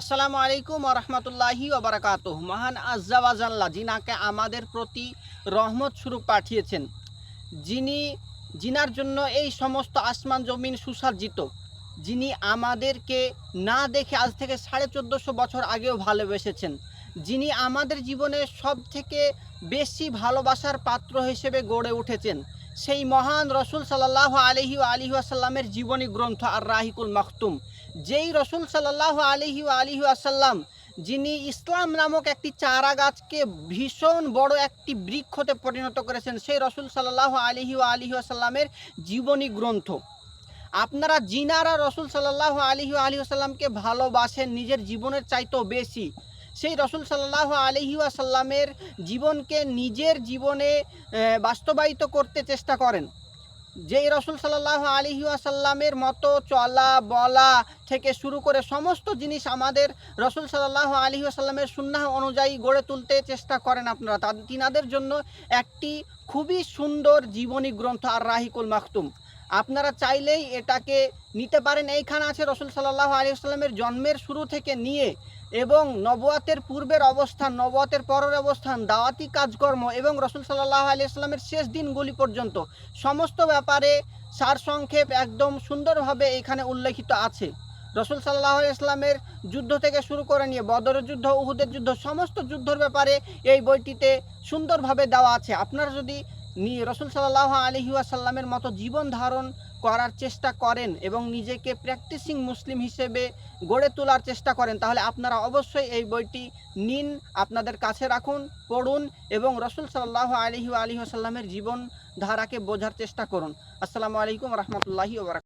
আসসালামু আলাইকুম রহমতুল্লাহি ওবরাকাত মহান আজ্জাওয়াজাল্লাহ যিনাকে আমাদের প্রতি রহমত স্বরূপ পাঠিয়েছেন, যিনি, যিনার জন্য এই সমস্ত আসমান জমিন সুসজ্জিত, যিনি আমাদেরকে না দেখে আজ থেকে সাড়ে চোদ্দোশো বছর আগেও ভালোবেসেছেন, যিনি আমাদের জীবনে সব থেকে বেশি ভালোবাসার পাত্র হিসেবে গড়ে উঠেছেন সেই মহান রসুল সাল্লাহ আলহি আলিহি আসাল্লামের জীবনী গ্রন্থ আর রাহিকুল মাখতুম। যেই রসুল সাল্লাহ আলহি আলিহি আসাল্লাম যিনি ইসলাম নামক একটি চারা গাছকে ভীষণ বড় একটি বৃক্ষতে পরিণত করেছেন, সেই রসুল সাল্লাহ আলহি আলিহি আসাল্লামের জীবনী গ্রন্থ। আপনারা জিনারা রসুল সাল্লাহ আলহি আলহি আসাল্লামকে ভালোবাসেন, নিজের জীবনের চাইতেও বেশি। সেই রসুল সাল্লাহ আলহি আসাল্লামের জীবনকে নিজের জীবনে বাস্তবায়িত করতে চেষ্টা করেন। যেই রসুল সাল্লাহ আলহি আসাল্লামের মতো চলা, বলা থেকে শুরু করে সমস্ত জিনিস আমাদের রসুল সাল্লাহ আলহি আসাল্লামের সুন্নাহ অনুযায়ী গড়ে তুলতে চেষ্টা করেন আপনারা। তাদের তিনাদের জন্য একটি খুবই সুন্দর জীবনী গ্রন্থ আর রাহিকুল মাখতুম। আপনারা চাইলেই এটাকে নিতে পারেন। এইখানে আছে রসুল সাল্লাহ আলী আসসালামের জন্মের শুরু থেকে নিয়ে এবং নবুয়াতের পূর্বের অবস্থান, নবুয়াতের পরের অবস্থান, দাওয়াতি কাজকর্ম এবং রসুল সাল্লাহ আলী আসলামের শেষ দিনগুলি পর্যন্ত সমস্ত ব্যাপারে সারসংক্ষেপ একদম সুন্দরভাবে এখানে উল্লেখিত আছে। রসুল সাল্লাহ ইসলামের যুদ্ধ থেকে শুরু করে নিয়ে বদরের যুদ্ধ, উহুদের যুদ্ধ, সমস্ত যুদ্ধর ব্যাপারে এই বইটিতে সুন্দরভাবে দেওয়া আছে। আপনারা যদি রসুল সাল্লাহ আলহি আসাল্লামের মতো জীবন ধারণ করার চেষ্টা করেন এবং নিজেকে প্র্যাকটিসিং মুসলিম হিসেবে গড়ে তোলার চেষ্টা করেন, তাহলে আপনারা অবশ্যই এই বইটি নিন, আপনাদের কাছে রাখুন, পড়ুন এবং রসুল সাল্লাহ আলহি আলহি আসাল্লামের জীবন ধারাকে বোঝার চেষ্টা করুন। আসসালামু আলাইকুম রহমতুল্লাহি ওবরাক